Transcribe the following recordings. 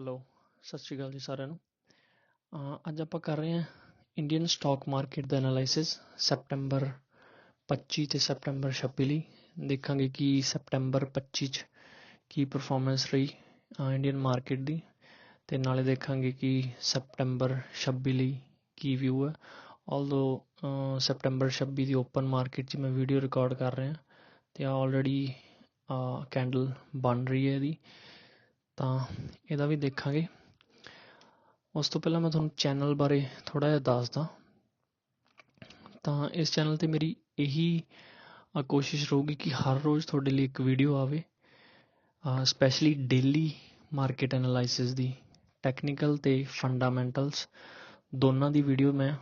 Hello ਸਤਿ ਸ਼੍ਰੀ ਅਕਾਲ ਜੀ ਸਾਰਿਆਂ ਨੂੰ। ਅੱਜ ਆਪਾਂ ਕਰ ਰਹੇ ਹਾਂ ਇੰਡੀਅਨ ਸਟਾਕ ਮਾਰਕੀਟ ਦਾ ਐਨਾਲਾਈਸਿਸ ਸੈਪਟੈਂਬਰ 25 ਤੇ ਸੈਪਟੈਂਬਰ 26 ਲਈ। ਦੇਖਾਂਗੇ ਕਿ ਸੈਪਟੈਂਬਰ 25 ਚ ਕੀ ਪਰਫਾਰਮੈਂਸ ਰਹੀ ਇੰਡੀਅਨ ਮਾਰਕੀਟ ਦੀ। ਤੇ ਨਾਲੇ ਦੇਖਾਂਗੇ ਕਿ ਸੈਪਟੈਂਬਰ 26 ਲਈ ਕੀ ਵਿਊ ਹੈ। ਆਲਦੋ ਸੈਪਟੈਂਬਰ 26 ਦੀ ਓਪਨ ਮਾਰਕੀਟ 'ਚ ਮੈਂ ਵੀਡੀਓ ਰਿਕਾਰਡ ਕਰ ਰਿਹਾ, ਤੇ ਆਲਰੇਡੀ ਕੈਂਡਲ ਬਣ ਰਹੀ ਹੈ ਇਹਦੀ। ਤਾਂ ਇਹਦਾ ਵੀ ਦੇਖਾਂਗੇ। ਉਸ ਤੋਂ ਪਹਿਲਾਂ ਮੈਂ ਤੁਹਾਨੂੰ ਚੈਨਲ ਬਾਰੇ ਥੋੜਾ ਜਿਹਾ ਦੱਸਦਾ। ਤਾਂ ਇਸ ਚੈਨਲ ਤੇ ਮੇਰੀ ਇਹੀ ਕੋਸ਼ਿਸ਼ ਰਹੂਗੀ ਕਿ ਹਰ ਰੋਜ਼ ਤੁਹਾਡੇ ਲਈ ਇੱਕ ਵੀਡੀਓ ਆਵੇ। ਸਪੈਸ਼ਲੀ ਡੇਲੀ ਮਾਰਕੀਟ ਐਨਾਲਾਈਸਿਸ ਦੀ ਟੈਕਨੀਕਲ ਤੇ ਫੰਡਾਮੈਂਟਲਸ ਦੋਨਾਂ ਦੀ ਵੀਡੀਓ ਮੈਂ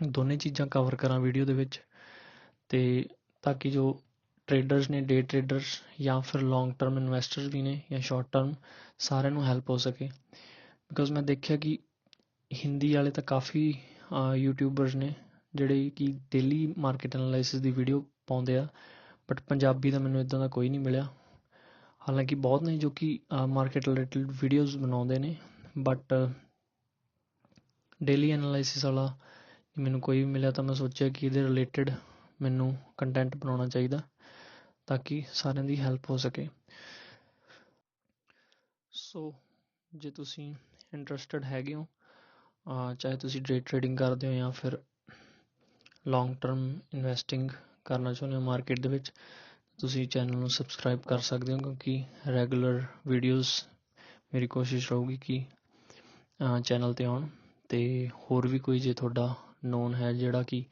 ਦੋਨੇ ਚੀਜ਼ਾਂ ਕਵਰ ਕਰਾਂ ਵੀਡੀਓ ਦੇ ਵਿੱਚ। ਤੇ ਤਾਂ ਕਿ ਜੋ ਟਰੇਡਰਸ ਨੇ ਡੇ ਟਰੇਡਰਸ ਜਾਂ ਫਿਰ ਲੌਂਗ ਟਰਮ ਇਨਵੈਸਟਰਸ ਵੀ ਨੇ ਜਾਂ ਸ਼ਾਰਟ ਟਰਮ ਸਾਰਿਆਂ ਨੂੰ ਹੈਲਪ ਹੋ ਸਕੇ। ਬਿਕੋਜ਼ ਮੈਂ ਦੇਖਿਆ ਕਿ ਹਿੰਦੀ ਵਾਲੇ ਤਾਂ ਕਾਫੀ ਯੂਟਿਊਬਰਸ ਨੇ, ਜਿਹੜੇ ਕਿ ਡੇਲੀ ਮਾਰਕੀਟ ਐਨਾਲਾਈਸਿਸ ਦੀ ਵੀਡੀਓ ਪਾਉਂਦੇ ਆ ਬਟ ਪੰਜਾਬੀ ਦਾ ਮੈਨੂੰ ਇਦਾਂ ਦਾ ਕੋਈ ਨਹੀਂ ਮਿਲਿਆ। ਹਾਲਾਂਕਿ ਬਹੁਤ ਨੇ ਜੋ ਕਿ ਮਾਰਕੀਟ ਰਿਲੇਟਡ ਵੀਡੀਓਜ਼ ਬਣਾਉਂਦੇ ਨੇ ਬਟ ਡੇਲੀ ਐਨਾਲਾਈਸਿਸ ਵਾਲਾ ਮੈਨੂੰ ਕੋਈ ਵੀ ਮਿਲਿਆ ਤਾਂ ਮੈਂ ਸੋਚਿਆ ਕਿ ਇਹਦੇ ਰਿਲੇਟਡ ਮੈਨੂੰ ਕੰਟੈਂਟ ਬਣਾਉਣਾ ਚਾਹੀਦਾ। ਤਾਂ ਕਿ ਸਾਰਿਆਂ ਦੀ ਹੈਲਪ ਹੋ ਸਕੇ। ਸੋ ਜੇ ਤੁਸੀਂ ਇੰਟਰਸਟਿਡ ਹੈਗੇ ਹੋ ਚਾਹੇ ਤੁਸੀਂ ਡੇ ਟ੍ਰੇਡਿੰਗ ਕਰਦੇ ਹੋ ਜਾਂ ਫਿਰ ਲੌਂਗ ਟਰਮ ਇਨਵੈਸਟਿੰਗ ਕਰਨਾ ਚਾਹੁੰਦੇ ਹੋ ਮਾਰਕੀਟ ਦੇ ਵਿੱਚ, ਤੁਸੀਂ ਚੈਨਲ ਨੂੰ ਸਬਸਕ੍ਰਾਈਬ ਕਰ ਸਕਦੇ ਹੋ ਕਿਉਂਕਿ ਰੈਗੂਲਰ ਵੀਡੀਓਜ਼ ਮੇਰੀ ਕੋਸ਼ਿਸ਼ ਰਹੂਗੀ ਕਿ ਚੈਨਲ ਤੇ ਆਉਣ। ਤੇ ਹੋਰ ਵੀ ਕੋਈ ਜੇ ਤੁਹਾਡਾ ਨੋਨ ਹੈ ਜਿਹੜਾ ਕਿ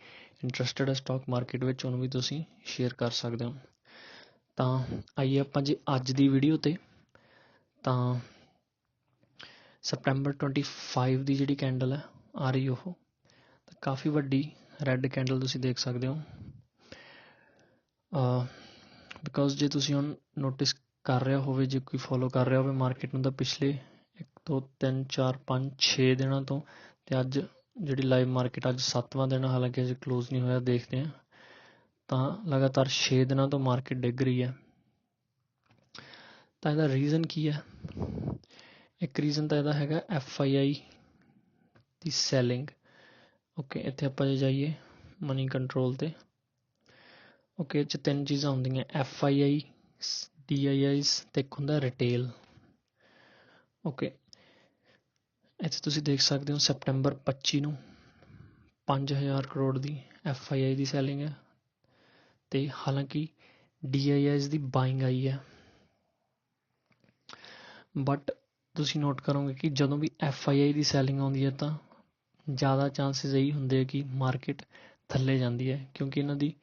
ਇੰਟਰਸਟਿਡ ਹੈ ਸਟਾਕ ਮਾਰਕੀਟ ਵਿੱਚ, ਉਹਨੂੰ ਵੀ ਤੁਸੀਂ ਸ਼ੇਅਰ ਕਰ ਸਕਦੇ ਹੋ। ਤਾਂ ਆਈਏ ਆਪਾਂ ਜੀ ਅੱਜ ਦੀ ਵੀਡੀਓ ਤੇ। ਤਾਂ ਸਪਟੈਂਬਰ 25 ਦੀ ਜਿਹੜੀ ਕੈਂਡਲ ਹੈ, ਆ ਰਹੀ ਉਹ। ਤਾਂ ਕਾਫੀ ਵੱਡੀ ਰੈੱਡ ਕੈਂਡਲ ਤੁਸੀਂ ਦੇਖ ਸਕਦੇ ਹੋ। ਬਿਕੋਜ਼ ਜੇ ਤੁਸੀਂ ਹੁਣ ਨੋਟਿਸ ਕਰ ਰਿਹਾ ਹੋਵੇ ਜੇ ਕੋਈ ਫੋਲੋ ਕਰ ਰਿਹਾ ਹੋਵੇ ਮਾਰਕੀਟ ਨੂੰ ਤਾਂ ਪਿਛਲੇ 1 2 3 4 5 6 ਦਿਨਾਂ ਤੋਂ ਤੇ ਅੱਜ ਜਿਹੜੀ ਲਾਈਵ ਮਾਰਕੀਟ ਅੱਜ 7ਵਾਂ ਦਿਨ ਹਾਲਾਂਕਿ ਅਜੇ ਕਲੋਜ਼ ਨਹੀਂ ਹੋਇਆ, ਦੇਖਦੇ ਹਾਂ। ਤਾਂ ਲਗਾਤਾਰ 6 ਦਿਨਾਂ ਤੋਂ ਮਾਰਕੀਟ ਡਿੱਗ ਰਹੀ ਹੈ। ਤਾਂ ਇਹਦਾ ਰੀਜ਼ਨ ਕੀ ਹੈ? ਇੱਕ ਰੀਜ਼ਨ ਤਾਂ ਇਹਦਾ ਹੈਗਾ ਐਫ ਆਈ ਆਈ ਦੀ ਸੈਲਿੰਗ ਓਕੇ ਇੱਥੇ ਆਪਾਂ ਜੇ ਜਾਈਏ ਮਨੀ ਕੰਟਰੋਲ ਤੇ ਓਕੇ ਇਹ ਚ ਤਿੰਨ ਚੀਜ਼ਾਂ ਹੁੰਦੀਆਂ F I I D I Is ਤੇ ਇੱਕ ਹੁੰਦਾ ਰਿਟੇਲ ਓਕੇ ਇੱਥੇ ਤੁਸੀਂ ਦੇਖ ਸਕਦੇ ਹੋ ਸੈਪਟੈਂਬਰ 25 ਨੂੰ 5000 ਕਰੋੜ ਦੀ ਐਫ ਆਈ ਆਈ ਦੀ ਸੈਲਿੰਗ ਹੈ। ਤੇ ਹਾਲਾਂਕਿ ਡੀ ਆਈ ਆਈਸ ਦੀ ਬਾਇੰਗ ਆਈ ਹੈ। ਬਟ ਤੁਸੀਂ ਨੋਟ ਕਰੋਗੇ ਕਿ ਜਦੋਂ ਵੀ ਐਫ ਆਈ ਆਈ ਦੀ ਸੈਲਿੰਗ ਆਉਂਦੀ ਹੈ ਤਾਂ ਜ਼ਿਆਦਾ ਚਾਂਸਸ ਇਹੀ ਹੁੰਦੇ ਆ ਕਿ ਮਾਰਕੀਟ ਥੱਲੇ ਜਾਂਦੀ ਹੈ, ਕਿਉਂਕਿ ਇਹਨਾਂ ਦੀ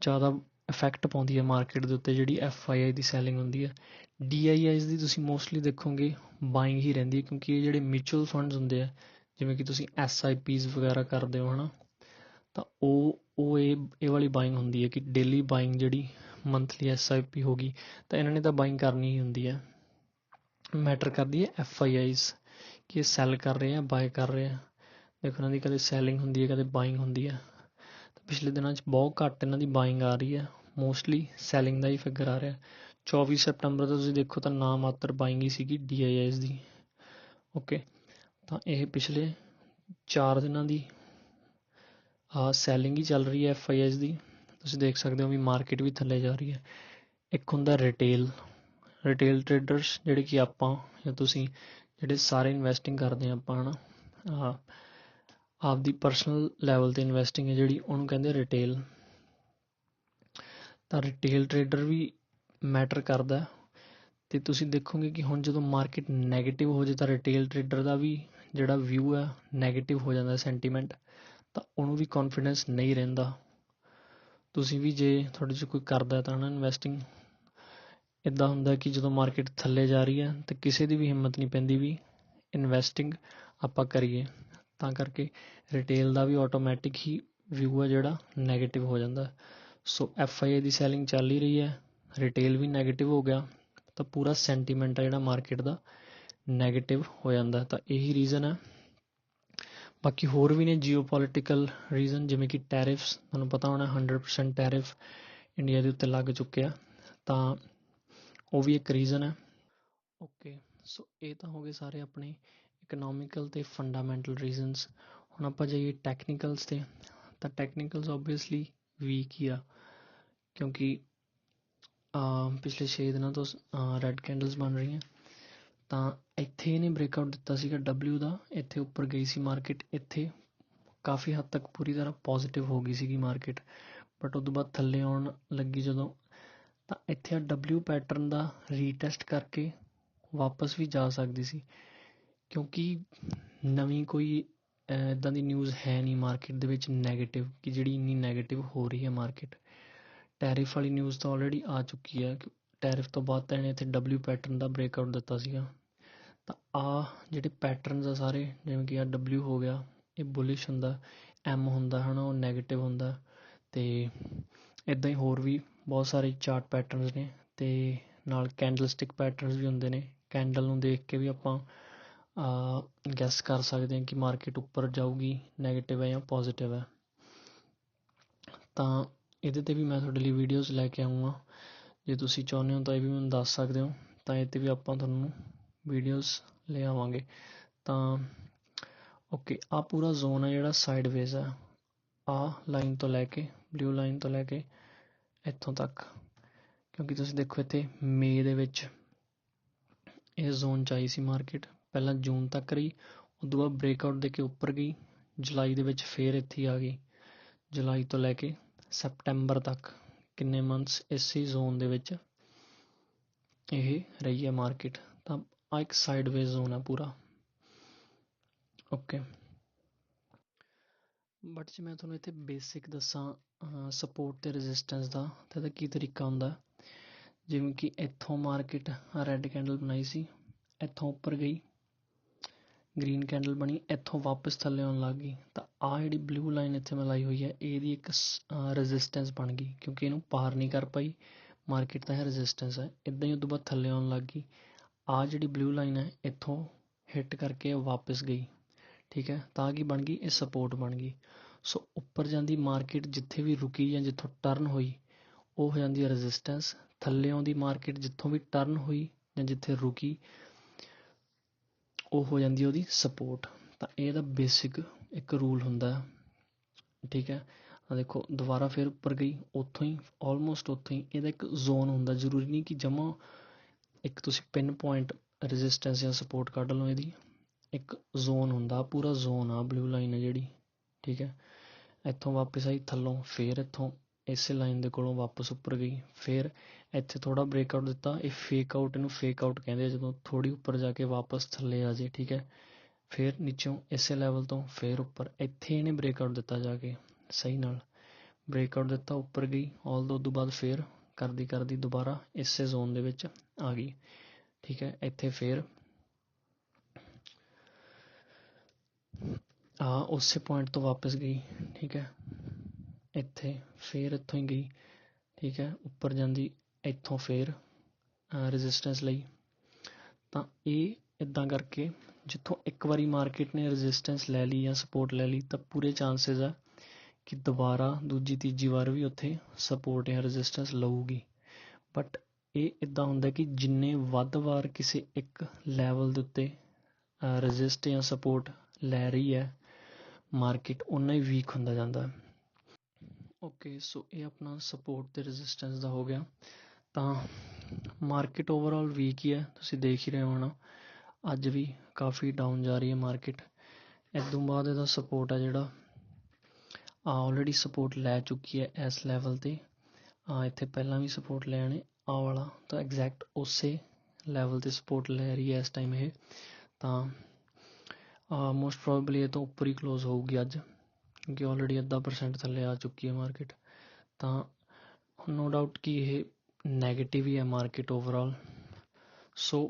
ਜ਼ਿਆਦਾ ਇਫੈਕਟ ਪਾਉਂਦੀ ਹੈ ਮਾਰਕੀਟ ਦੇ ਉੱਤੇ ਜਿਹੜੀ ਐਫ ਆਈ ਆਈ ਦੀ ਸੈਲਿੰਗ ਹੁੰਦੀ ਹੈ। ਡੀ ਆਈ ਆਈਸ ਦੀ ਤੁਸੀਂ ਮੋਸਟਲੀ ਦੇਖੋਗੇ ਬਾਇੰਗ ਹੀ ਰਹਿੰਦੀ ਹੈ, ਕਿਉਂਕਿ ਇਹ ਜਿਹੜੇ ਮਿਊਚੁਅਲ ਫੰਡਸ ਹੁੰਦੇ ਆ, ਜਿਵੇਂ ਕਿ ਤੁਸੀਂ ਐਸ ਆਈ ਪੀਜ਼ ਵਗੈਰਾ ਕਰਦੇ ਹੋ, ਹਨਾ? ਤਾਂ ਉਹ ਉਹ ਇਹ ਇਹ ਵਾਲੀ ਬਾਇੰਗ ਹੁੰਦੀ ਹੈ ਕਿ ਡੇਲੀ ਬਾਇੰਗ ਜਿਹੜੀ ਮੰਥਲੀ ਐਸ ਆਈ ਪੀ ਹੋ ਗਈ, ਤਾਂ ਇਹਨਾਂ ਨੇ ਤਾਂ ਬਾਇੰਗ ਕਰਨੀ ਹੀ ਹੁੰਦੀ ਹੈ। ਮੈਟਰ ਕਰਦੀ ਹੈ ਐਫ ਆਈ ਆਈਜ਼ ਕਿ ਇਹ ਸੈਲ ਕਰ ਰਹੇ ਆ ਬਾਏ ਕਰ ਰਹੇ ਆ। ਦੇਖੋ ਇਹਨਾਂ ਦੀ ਕਦੇ ਸੈਲਿੰਗ ਹੁੰਦੀ ਹੈ, ਕਦੇ ਬਾਇੰਗ ਹੁੰਦੀ ਹੈ। ਤਾਂ ਪਿਛਲੇ ਦਿਨਾਂ 'ਚ ਬਹੁਤ ਘੱਟ ਇਹਨਾਂ ਦੀ ਬਾਇੰਗ ਆ ਰਹੀ ਹੈ। ਮੋਸਟਲੀ ਸੈਲਿੰਗ ਦਾ ਹੀ ਫਿਗਰ ਆ ਰਿਹਾ। 24 ਸੈਪਟੈਂਬਰ ਦਾ ਤੁਸੀਂ ਦੇਖੋ ਤਾਂ ਨਾ ਮਾਤਰ ਬਾਇੰਗ ਹੀ ਸੀਗੀ ਡੀ ਆਈ ਐਸ ਦੀ। ਓਕੇ ਤਾਂ ਇਹ ਪਿਛਲੇ 4 ਦਿਨਾਂ ਦੀ ਆ ਸੈਲਿੰਗ ਹੀ ਚੱਲ ਰਹੀ ਹੈ ਐਫ ਆਈ ਐਸ ਦੀ। ਤੁਸੀਂ ਦੇਖ ਸਕਦੇ ਹੋ ਵੀ ਮਾਰਕੀਟ ਵੀ ਥੱਲੇ ਜਾ ਰਹੀ ਹੈ। ਇੱਕ ਹੁੰਦਾ ਰਿਟੇਲ ਰਿਟੇਲ ਟ੍ਰੇਡਰਸ ਜਿਹੜੇ ਕਿ ਆਪਾਂ ਜਾਂ ਤੁਸੀਂ ਜਿਹੜੇ ਸਾਰੇ ਇਨਵੈਸਟਿੰਗ ਕਰਦੇ ਆ ਆਪਾਂ, ਹਨਾ ਆਪਦੀ ਪਰਸਨਲ ਲੈਵਲ ਤੇ ਇਨਵੈਸਟਿੰਗ ਹੈ ਜਿਹੜੀ, ਉਹਨੂੰ ਕਹਿੰਦੇ ਰਿਟੇਲ ਤਾਂ ਰਿਟੇਲ ਟ੍ਰੇਡਰ ਵੀ ਮੈਟਰ ਕਰਦਾ ਤੇ ਤੁਸੀਂ ਦੇਖੋਗੇ ਕਿ ਹੁਣ ਜਦੋਂ ਮਾਰਕੀਟ 네ਗੇਟਿਵ ਹੋ ਜੇ ਤਾਂ ਰਿਟੇਲ ਟ੍ਰੇਡਰ ਦਾ ਵੀ ਜਿਹੜਾ ਵਿਊ ਹੈ 네ਗੇਟਿਵ ਹੋ ਜਾਂਦਾ ਸੈਂਟੀਮੈਂਟ ਤਾਂ ਉਹਨੂੰ ਵੀ ਕੌਨਫੀਡੈਂਸ ਨਹੀਂ ਰਹਿੰਦਾ। ਤੁਸੀਂ ਵੀ ਜੇ ਤੁਹਾਡੇ 'ਚ ਕੋਈ ਕਰਦਾ ਤਾਂ ਨਾ ਇਨਵੈਸਟਿੰਗ ਇੱਦਾਂ ਹੁੰਦਾ ਕਿ ਜਦੋਂ ਮਾਰਕੀਟ ਥੱਲੇ ਜਾ ਰਹੀ ਹੈ ਤਾਂ ਕਿਸੇ ਦੀ ਵੀ ਹਿੰਮਤ ਨਹੀਂ ਪੈਂਦੀ ਵੀ ਇਨਵੈਸਟਿੰਗ ਆਪਾਂ ਕਰੀਏ। ਤਾਂ ਕਰਕੇ ਰਿਟੇਲ ਦਾ ਵੀ ਆਟੋਮੈਟਿਕ ਹੀ ਵਿਊ ਹੈ ਜਿਹੜਾ ਨੈਗੇਟਿਵ ਹੋ ਜਾਂਦਾ। ਸੋ ਐਫ ਆਈ ਆਈ ਦੀ ਸੈਲਿੰਗ ਚੱਲ ਹੀ ਰਹੀ ਹੈ ਰਿਟੇਲ ਵੀ ਨੈਗੇਟਿਵ ਹੋ ਗਿਆ, ਤਾਂ ਪੂਰਾ ਸੈਂਟੀਮੈਂਟ ਆ ਜਿਹੜਾ ਮਾਰਕੀਟ ਦਾ ਨੈਗੇਟਿਵ ਹੋ ਜਾਂਦਾ। ਤਾਂ ਇਹੀ ਰੀਜ਼ਨ ਹੈ ਬਾਕੀ ਹੋਰ ਵੀ ਨੇ ਜੀਓਪੋਲਿਟੀਕਲ ਰੀਜ਼ਨ ਜਿਵੇਂ ਕਿ ਟੈਰਿਫਸ ਤੁਹਾਨੂੰ ਪਤਾ ਹੋਣਾ 100% ਟੈਰਿਫ ਇੰਡੀਆ ਦੇ ਉੱਤੇ ਲੱਗ ਚੁੱਕਿਆ। ਤਾਂ ਉਹ ਵੀ ਇੱਕ ਰੀਜ਼ਨ ਹੈ। ਓਕੇ ਸੋ ਇਹ ਤਾਂ ਹੋ ਗਏ ਸਾਰੇ ਆਪਣੇ ਇਕਨੋਮਿਕਲ ਤੇ ਫੰਡਾਮੈਂਟਲ ਰੀਜ਼ਨਸ ਹੁਣ ਆਪਾਂ ਜਾਈਏ ਟੈਕਨੀਕਲਸ ਤੇ, ਤਾਂ ਟੈਕਨੀਕਲਸ ਆਬਵੀਅਸਲੀ ਵੀਕ ਹੀ ਆ, ਕਿਉਂਕਿ ਪਿਛਲੇ 6 ਦਿਨਾਂ ਤੋਂ ਰੈੱਡ ਕੈਂਡਲਸ ਬਣ ਰਹੀਆਂ। ਤਾਂ ਇੱਥੇ ਇਹਨੇ ਬ੍ਰੇਕਆਊਟ ਦਿੱਤਾ ਸੀਗਾ W ਦਾ। ਇੱਥੇ ਉੱਪਰ ਗਈ ਸੀ ਮਾਰਕੀਟ ਇੱਥੇ ਕਾਫੀ ਹੱਦ ਤੱਕ ਪੂਰੀ ਤਰ੍ਹਾਂ ਪੋਜ਼ਿਟਿਵ ਹੋ ਗਈ ਸੀਗੀ ਮਾਰਕੀਟ ਬਟ ਉਸ ਤੋਂ ਬਾਅਦ ਥੱਲੇ ਆਉਣ ਲੱਗੀ ਜਦੋਂ, ਤਾਂ ਇੱਥੇ ਆ W ਪੈਟਰਨ ਦਾ ਰੀਟੈਸਟ ਕਰਕੇ ਵਾਪਸ ਵੀ ਜਾ ਸਕਦੀ ਸੀ। ਕਿਉਂਕਿ ਨਵੀਂ ਕੋਈ ਇਦਾਂ ਦੀ ਨਿਊਜ਼ ਹੈ ਨਹੀਂ ਮਾਰਕੀਟ ਦੇ ਵਿੱਚ 네ਗੇਟਿਵ ਕਿ ਜਿਹੜੀ ਇੰਨੀ 네ਗੇਟਿਵ ਹੋ ਰਹੀ ਹੈ ਮਾਰਕੀਟ ਟੈਰਿਫ ਵਾਲੀ ਨਿਊਜ਼ ਤਾਂ ਆਲਰੇਡੀ ਆ ਚੁੱਕੀ ਹੈ। ਟੈਰਿਫ ਤੋਂ ਬਾਅਦ ਤਾਂ ਇਹਨੇ ਇੱਥੇ W ਪੈਟਰਨ ਦਾ ਬ੍ਰੇਕਆਊਟ ਦਿੱਤਾ ਸੀਗਾ। ਤਾਂ ਆ ਜਿਹੜੇ ਪੈਟਰਨਸ ਆ ਸਾਰੇ, ਜਿਵੇਂ ਕਿ ਆਹ ਡਬਲਿਊ ਹੋ ਗਿਆ, ਇਹ ਬੁਲਿਸ਼ ਹੁੰਦਾ, M ਹੁੰਦਾ ਹੈ ਨਾ ਉਹ ਨੈਗੇਟਿਵ ਹੁੰਦਾ ਅਤੇ ਇੱਦਾਂ ਹੀ ਹੋਰ ਵੀ ਬਹੁਤ ਸਾਰੇ ਚਾਰਟ ਪੈਟਰਨਸ ਨੇ ਅਤੇ ਨਾਲ ਕੈਂਡਲ ਸਟਿਕ ਪੈਟਰਨਸ ਵੀ ਹੁੰਦੇ ਨੇ। ਕੈਂਡਲ ਨੂੰ ਦੇਖ ਕੇ ਵੀ ਆਪਾਂ ਗੈਸ ਕਰ ਸਕਦੇ ਹਾਂ ਕਿ ਮਾਰਕੀਟ ਉੱਪਰ ਜਾਊਗੀ ਨੈਗੇਟਿਵ ਹੈ ਜਾਂ ਪੋਜ਼ਿਟਿਵ ਹੈ। ਤਾਂ ਇਹਦੇ ਤੇ ਵੀ ਮੈਂ ਤੁਹਾਡੇ ਲਈ ਵੀਡੀਓਜ਼ ਲੈ ਕੇ ਆਉਂਗਾ ਜੇ ਤੁਸੀਂ ਚਾਹੁੰਦੇ ਹੋ ਤਾਂ ਇਹ ਵੀ ਮੈਨੂੰ ਦੱਸ ਸਕਦੇ ਹੋ। ਤਾਂ ਇਹ ਤੇ ਵੀ ਆਪਾਂ ਤੁਹਾਨੂੰ ਵੀਡੀਓਜ਼ ਲੈ ਆਵਾਂਗੇ, ਤਾਂ ਓਕੇ ਆ ਪੂਰਾ ਜ਼ੋਨ ਹੈ ਜਿਹੜਾ ਸਾਈਡਵੇਜ਼ ਹੈ ਆ ਲਾਈਨ ਤੋਂ ਲੈ ਕੇ ਬਲੂ ਲਾਈਨ ਤੋਂ ਲੈ ਕੇ ਇੱਥੋਂ ਤੱਕ, ਕਿਉਂਕਿ ਤੁਸੀਂ ਦੇਖੋ ਇੱਥੇ ਮੇ ਦੇ ਵਿੱਚ ਇਹ ਜ਼ੋਨ ਚ ਆਈ ਸੀ ਮਾਰਕੀਟ ਪਹਿਲਾਂ ਜੂਨ ਤੱਕ ਰਹੀ, ਉਦੋਂ ਬਾਅਦ ਬ੍ਰੇਕਆਊਟ ਦੇ ਕੇ ਉੱਪਰ ਗਈ, ਜੁਲਾਈ ਦੇ ਵਿੱਚ ਫੇਰ ਇੱਥੇ ਆ ਗਈ। ਜੁਲਾਈ ਤੋਂ ਲੈ ਕੇ ਸਪਟੈਂਬਰ ਤੱਕ, ਕਿੰਨੇ ਮੰਥਸ ਇਸੇ ਜ਼ੋਨ ਦੇ ਵਿੱਚ ਇਹ ਰਹੀ ਹੈ ਮਾਰਕੀਟ ਤਾਂ ਆ ਇੱਕ ਸਾਈਡਵੇਜ਼ ਜ਼ੋਨ ਹੈ ਪੂਰਾ। ਓਕੇ ਬਟ ਜੇ ਮੈਂ ਤੁਹਾਨੂੰ ਇੱਥੇ ਬੇਸਿਕ ਦੱਸਾਂ ਸਪੋਰਟ ਤੇ ਰੈਜ਼ਿਸਟੈਂਸ ਦਾ, ਤਾਂ ਇਹਦਾ ਕੀ ਤਰੀਕਾ ਹੁੰਦਾ? ਜਿਵੇਂ ਕਿ ਇੱਥੋਂ ਮਾਰਕੀਟ ਰੈੱਡ ਕੈਂਡਲ ਬਣਾਈ ਸੀ, ਇੱਥੋਂ ਉੱਪਰ ਗਈ ਗ੍ਰੀਨ ਕੈਂਡਲ ਬਣੀ, ਇੱਥੋਂ ਵਾਪਸ ਥੱਲੇ ਆਉਣ ਲੱਗ ਗਈ, ਤਾਂ ਆ ਜਿਹੜੀ ਬਲੂ ਲਾਈਨ ਇੱਥੇ ਮੈਂ ਲਾਈ ਹੋਈ ਹੈ, ਇਹਦੀ ਇੱਕ ਰੈਜ਼ਿਸਟੈਂਸ ਬਣ ਗਈ, ਕਿਉਂਕਿ ਇਹਨੂੰ ਪਾਰ ਨਹੀਂ ਕਰ ਪਾਈ ਮਾਰਕੀਟ ਦਾ ਹੈ ਰੈਜ਼ਿਸਟੈਂਸ ਹੈ ਇਦਾਂ ਹੀ ਉਦੋਂ ਬਾਅਦ ਥੱਲੇ ਆਉਣ ਲੱਗ ਗਈ। ਆਹ ਜਿਹੜੀ ਬਲੂ ਲਾਈਨ ਹੈ, ਇੱਥੋਂ ਹਿੱਟ ਕਰਕੇ ਵਾਪਸ ਗਈ। ਠੀਕ ਹੈ? ਤਾਂ ਕੀ ਬਣ ਗਈ? ਇਹ ਸਪੋਰਟ ਬਣ ਗਈ। ਸੋ ਉੱਪਰ ਜਾਂਦੀ ਮਾਰਕੀਟ ਜਿੱਥੇ ਵੀ ਰੁਕੀ ਜਾਂ ਜਿੱਥੋਂ ਟਰਨ ਹੋਈ, ਉਹ ਹੋ ਜਾਂਦੀ ਹੈ ਰੈਜ਼ਿਸਟੈਂਸ ਥੱਲੇ ਆਉਂਦੀ ਮਾਰਕੀਟ ਜਿੱਥੋਂ ਵੀ ਟਰਨ ਹੋਈ ਜਾਂ ਜਿੱਥੇ ਰੁਕੀ, ਉਹ ਹੋ ਜਾਂਦੀ ਉਹਦੀ ਸਪੋਰਟ ਤਾਂ ਇਹਦਾ ਬੇਸਿਕ ਇੱਕ ਰੂਲ ਹੁੰਦਾ। ਠੀਕ ਹੈ? ਆ ਦੇਖੋ, ਦੁਬਾਰਾ ਫਿਰ ਉੱਪਰ ਗਈ, ਉੱਥੋਂ ਹੀ ਆਲਮੋਸਟ ਉੱਥੋਂ ਹੀ ਇਹਦਾ ਇੱਕ ਜ਼ੋਨ ਹੁੰਦਾ। ਜ਼ਰੂਰੀ ਨਹੀਂ ਕਿ ਜਮਾ ਇੱਕ ਤੁਸੀਂ ਪਿੰਨ ਪੁਆਇੰਟ ਰੈਜ਼ਿਸਟੈਂਸ ਜਾਂ ਸਪੋਰਟ ਕੱਢ ਲਓ ਇਹਦੀ। ਇੱਕ ਜ਼ੋਨ ਹੁੰਦਾ, ਪੂਰਾ ਜ਼ੋਨ ਆ, ਬਲੂ ਲਾਈਨ ਹੈ ਜਿਹੜੀ, ਠੀਕ ਹੈ। ਇੱਥੋਂ ਵਾਪਸ ਆਈ, ਥੱਲੋਂ, ਫੇਰ ਇੱਥੋਂ ਇਸੇ ਲਾਈਨ ਦੇ ਕੋਲੋਂ ਵਾਪਸ ਉੱਪਰ ਗਈ, ਫਿਰ ਇੱਥੇ ਥੋੜਾ ਬ੍ਰੇਕਆਊਟ ਦਿੱਤਾ। ਇਹ ਫੇਕ ਆਊਟ ਇਹਨੂੰ ਫੇਕ ਆਊਟ ਕਹਿੰਦੇ ਆ, ਜਦੋਂ ਥੋੜੀ ਉੱਪਰ ਜਾ ਕੇ ਵਾਪਸ ਥੱਲੇ ਆ ਜੇ ਠੀਕ ਹੈ। ਫਿਰ ਨੀਚੋਂ ਇਸੇ ਲੈਵਲ ਤੋਂ ਫਿਰ ਉੱਪਰ, ਇੱਥੇ ਇਹਨੇ ਬ੍ਰੇਕਆਊਟ ਦਿੱਤਾ ਜਾ ਕੇ, ਸਹੀ ਨਾਲ। ਬ੍ਰੇਕ ਆਊਟ ਦਿੱਤਾ, ਉੱਪਰ ਗਈ ਆਲ ਦੋ ਤੋਂ ਬਾਅਦ ਫਿਰ ਕਰਦੀ ਕਰਦੀ ਦੁਬਾਰਾ ਇਸੇ ਜ਼ੋਨ ਦੇ ਵਿੱਚ ਆ ਗਈ। ਠੀਕ ਹੈ, ਇੱਥੇ ਫਿਰ ਆ ਉਸੇ ਪੁਆਇੰਟ ਤੋਂ ਵਾਪਸ ਗਈ। ਠੀਕ ਹੈ, ਇੱਥੇ ਫੇਰ ਇੱਥੋਂ ਹੀ ਗਈ। ਠੀਕ ਹੈ, ਉੱਪਰ ਜਾਂਦੀ, ਇੱਥੋਂ ਫੇਰ ਰੈਜ਼ਿਸਟੈਂਸ ਲਈ। ਤਾਂ ਇਹ ਇਦਾਂ ਕਰਕੇ ਜਿੱਥੋਂ ਇੱਕ ਵਾਰੀ ਮਾਰਕੀਟ ਨੇ ਰੈਜ਼ਿਸਟੈਂਸ ਲੈ ਲਈ ਜਾਂ ਸਪੋਰਟ ਲੈ ਲਈ, ਤਾਂ ਪੂਰੇ ਚਾਂਸਸ ਆ ਕਿ ਦੁਬਾਰਾ ਦੂਜੀ, ਤੀਜੀ ਵਾਰ ਵੀ ਉੱਥੇ ਸਪੋਰਟ ਜਾਂ ਰਜਿਸਟੈਂਸ ਲਊਗੀ। ਬਟ ਇਹ ਇੱਦਾਂ ਹੁੰਦਾ ਕਿ ਜਿੰਨੇ ਵੱਧ ਵਾਰ ਕਿਸੇ ਇੱਕ ਲੈਵਲ ਦੇ ਉੱਤੇ ਰਜਿਸਟ ਜਾਂ ਸਪੋਰਟ ਲੈ ਰਹੀ ਹੈ ਮਾਰਕੀਟ ਉਨਾ ਹੀ ਵੀਕ ਹੁੰਦਾ ਜਾਂਦਾ ਓਕੇ ਸੋ ਇਹ ਆਪਣਾ ਸਪੋਰਟ ਤੇ ਰੈਜ਼ਿਸਟੈਂਸ ਦਾ ਹੋ ਗਿਆ। ਤਾਂ ਮਾਰਕੀਟ ਓਵਰਆਲ ਵੀਕ ਹੀ ਹੈ, ਤੁਸੀਂ ਦੇਖ ਹੀ ਰਹੇ ਹੋ ਨਾ ਅੱਜ ਵੀ ਕਾਫੀ ਡਾਊਨ ਜਾ ਰਹੀ ਹੈ ਮਾਰਕੀਟ ਇਦੋਂ ਬਾਅਦ ਇਹਦਾ ਸਪੋਰਟ ਹੈ ਜਿਹੜਾ ਆਲਰੇਡੀ ਸਪੋਰਟ ਲੈ ਚੁੱਕੀ ਹੈ ਇਸ ਲੈਵਲ ਤੇ। ਆ ਇੱਥੇ ਪਹਿਲਾਂ ਵੀ ਸਪੋਰਟ ਲਿਆ ਆ ਵਾਲਾ ਤਾਂ ਐਗਜ਼ੈਕਟ ਉਸੇ ਲੈਵਲ ਤੇ ਸਪੋਰਟ ਲੈ ਰਹੀ ਹੈ ਇਸ ਟਾਈਮ ਇਹ। ਤਾਂ ਮੋਸਟ ਪ੍ਰੋਬਬਲੀ ਇਹ ਤੋਂ ਉੱਪਰ ਹੀ ਕਲੋਜ਼ ਹੋਊਗੀ ਅੱਜ, ਕਿਉਂਕਿ ਆਲਰੇਡੀ ਅੱਧਾ ਪਰਸੈਂਟ ਥੱਲੇ ਆ ਚੁੱਕੀ ਹੈ ਮਾਰਕੀਟ ਤਾਂ ਨੋ ਡਾਊਟ ਕਿ ਇਹ 네ਗੇਟਿਵ ਹੀ ਹੈ ਮਾਰਕੀਟ ਓਵਰਆਲ ਸੋ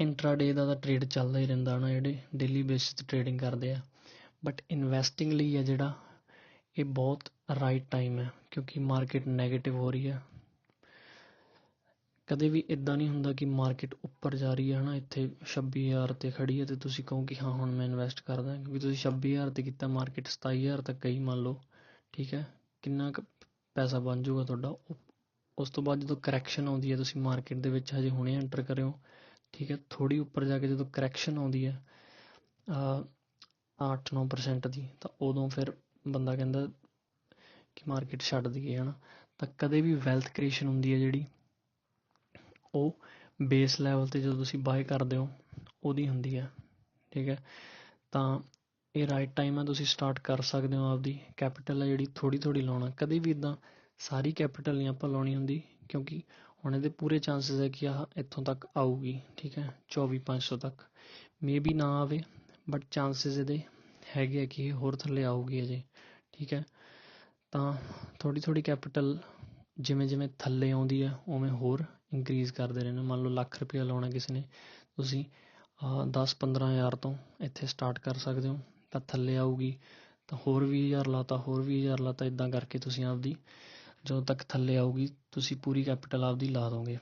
ਇੰਟਰਾਡੇ ਦਾ ਤਾਂ ਟ੍ਰੇਡ ਚੱਲਦਾ ਹੀ ਰਹਿੰਦਾ ਨਾ ਜਿਹੜੇ ਡੇਲੀ ਬੇਸਿਸ ਤੇ ਟ੍ਰੇਡਿੰਗ ਕਰਦੇ ਆ। ਬਟ ਇਨਵੈਸਟਿੰਗ ਲਈ ਹੈ ਜਿਹੜਾ, ਇਹ ਬਹੁਤ ਰਾਈਟ ਟਾਈਮ ਹੈ, ਕਿਉਂਕਿ ਮਾਰਕੀਟ ਨੈਗੇਟਿਵ ਹੋ ਰਹੀ ਹੈ। ਕਦੇ ਵੀ ਇਦਾਂ ਨਹੀਂ ਹੁੰਦਾ ਕਿ ਮਾਰਕੀਟ ਉੱਪਰ ਜਾ ਰਹੀ ਹੈ, ਹਨਾ? ਇੱਥੇ 26000 ਤੇ ਖੜੀ ਹੈ ਤੇ ਤੁਸੀਂ ਕਹੋ ਕਿ ਹਾਂ, ਹੁਣ ਮੈਂ ਇਨਵੈਸਟ ਕਰਦਾ ਕਿਉਂਕਿ ਤੁਸੀਂ 26000 ਤੇ ਕੀਤਾ ਮਾਰਕੀਟ 27000 ਤੱਕ ਗਈ ਮੰਨ ਲਓ, ਠੀਕ ਹੈ? ਕਿੰਨਾ ਕੁ ਪੈਸਾ ਬਣ ਜਾਊਗਾ ਤੁਹਾਡਾ? ਉਸ ਤੋਂ ਬਾਅਦ ਜਦੋਂ ਕਰੈਕਸ਼ਨ ਆਉਂਦੀ ਹੈ, ਤੁਸੀਂ ਮਾਰਕੀਟ ਦੇ ਵਿੱਚ ਹਜੇ ਹੁਣੇ ਐਂਟਰ ਕਰਿਓ, ਠੀਕ ਹੈ? ਥੋੜੀ ਉੱਪਰ ਜਾ ਕੇ ਜਦੋਂ ਕਰੈਕਸ਼ਨ ਆਉਂਦੀ ਹੈ 8-9% ਦੀ, ਤਾਂ ਉਦੋਂ ਫਿਰ ਬੰਦਾ ਕਹਿੰਦਾ ਕਿ ਮਾਰਕੀਟ ਛੱਡ ਦਈਏ ਨਾ ਤਾਂ ਕਦੇ ਵੀ ਵੈਲਥ ਕ੍ਰੀਏਸ਼ਨ ਹੁੰਦੀ ਹੈ ਜਿਹੜੀ, ਉਹ ਬੇਸ ਲੈਵਲ ਤੇ ਜਦੋਂ ਤੁਸੀਂ ਬਾਏ ਕਰਦੇ ਹੋ, ਉਹਦੀ ਹੁੰਦੀ ਹੈ, ਠੀਕ ਹੈ। ਤਾਂ ਇਹ ਰਾਈਟ ਟਾਈਮ ਹੈ, ਤੁਸੀਂ ਸਟਾਰਟ ਕਰ ਸਕਦੇ ਹੋ ਆਪਦੀ ਕੈਪੀਟਲ ਹੈ ਜਿਹੜੀ ਥੋੜੀ ਥੋੜੀ ਲਾਉਣਾ। ਕਦੇ ਵੀ ਇਦਾਂ ਸਾਰੀ ਕੈਪੀਟਲ ਨਹੀਂ ਆਪਾਂ ਲਾਉਣੀ ਹੁੰਦੀ, ਕਿਉਂਕਿ ਹੁਣ ਇਹਦੇ ਪੂਰੇ ਚਾਂਸਸ ਹੈ ਕਿ ਆਹ ਇੱਥੋਂ ਤੱਕ ਆਊਗੀ, ਠੀਕ ਹੈ 24500 ਤੱਕ। ਮੇਬੀ ਨਾ ਆਵੇ ਬਟ ਚਾਂਸਿਸ ਇਹਦੇ ਹੈਗੇ ਆ ਕਿ ਇਹ ਹੋਰ ਥੱਲੇ ਆਊਗੀ ਅਜੇ, ਠੀਕ ਹੈ? ਤਾਂ ਥੋੜ੍ਹੀ ਥੋੜ੍ਹੀ ਕੈਪੀਟਲ ਜਿਵੇਂ ਜਿਵੇਂ ਥੱਲੇ ਆਉਂਦੀ ਹੈ, ਉਵੇਂ ਹੋਰ ਇਨਕਰੀਜ਼ ਕਰਦੇ ਰਹਿਣਾ। ਮੰਨ ਲਓ ਲੱਖ ਰੁਪਇਆ ਲਾਉਣਾ ਕਿਸੇ ਨੇ, ਤੁਸੀਂ 10 15000 ਤੋਂ ਇੱਥੇ ਸਟਾਰਟ ਕਰ ਸਕਦੇ ਹੋ, ਤਾਂ ਥੱਲੇ ਆਊਗੀ, ਤਾਂ ਹੋਰ 20000 ਲਾਤਾ, ਹੋਰ 20000 ਲਾਤਾ ਇਦਾਂ ਕਰਕੇ ਤੁਸੀਂ ਆਪਦੀ ਜਦੋਂ ਤੱਕ ਥੱਲੇ ਆਊਗੀ, ਤੁਸੀਂ ਪੂਰੀ ਕੈਪੀਟਲ ਆਪਦੀ ਲਾ ਦੋਗੇ।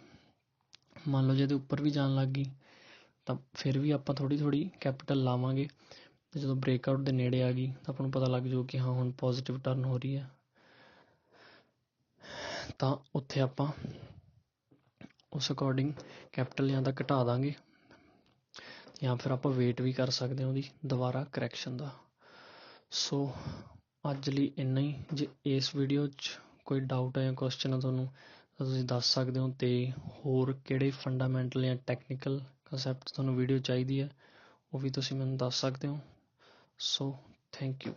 ਮੰਨ ਲਓ ਜੇ ਇਹਦੇ ਉੱਪਰ ਵੀ ਜਾਣ ਲੱਗ ਗਈ ਤਾਂ ਫਿਰ ਵੀ ਆਪਾਂ ਥੋੜ੍ਹੀ ਥੋੜ੍ਹੀ ਕੈਪੀਟਲ ਲਾਵਾਂਗੇ ਤੇ ਜਦੋਂ ਬ੍ਰੇਕਆਊਟ ਦੇ ਨੇੜੇ ਆ ਗਈ ਤਾਂ ਆਪਾਂ ਨੂੰ ਪਤਾ ਲੱਗ ਜਾਊ ਕਿ ਹਾਂ, ਹੁਣ ਪੋਜ਼ੀਟਿਵ ਟਰਨ ਹੋ ਰਹੀ ਹੈ। ਤਾਂ ਉੱਥੇ ਆਪਾਂ ਉਸ ਅਕੋਰਡਿੰਗ ਕੈਪੀਟਲ ਜਾਂ ਤਾਂ ਘਟਾ ਦਾਂਗੇ ਜਾਂ ਫਿਰ ਆਪਾਂ ਵੇਟ ਵੀ ਕਰ ਸਕਦੇ ਹਾਂ ਉਹਦੀ ਦੁਬਾਰਾ ਕਰੈਕਸ਼ਨ ਦਾ। ਸੋ ਅੱਜ ਲਈ ਇੰਨਾ ਹੀ। ਜੇ ਇਸ ਵੀਡੀਓ 'ਚ ਕੋਈ ਡਾਊਟ ਹੈ ਜਾਂ ਕੁਐਸਚਨ ਹੈ ਤੁਹਾਨੂੰ ਤਾਂ ਤੁਸੀਂ ਦੱਸ ਸਕਦੇ ਹੋ ਤੇ ਹੋਰ ਕਿਹੜੇ ਫੰਡਾਮੈਂਟਲ ਜਾਂ ਟੈਕਨੀਕਲ ਕਨਸੈਪਟ ਤੁਹਾਨੂੰ ਵੀਡੀਓ ਚਾਹੀਦੀ ਹੈ, ਉਹ ਵੀ ਤੁਸੀਂ ਮੈਨੂੰ ਦੱਸ ਸਕਦੇ ਹੋ। So thank you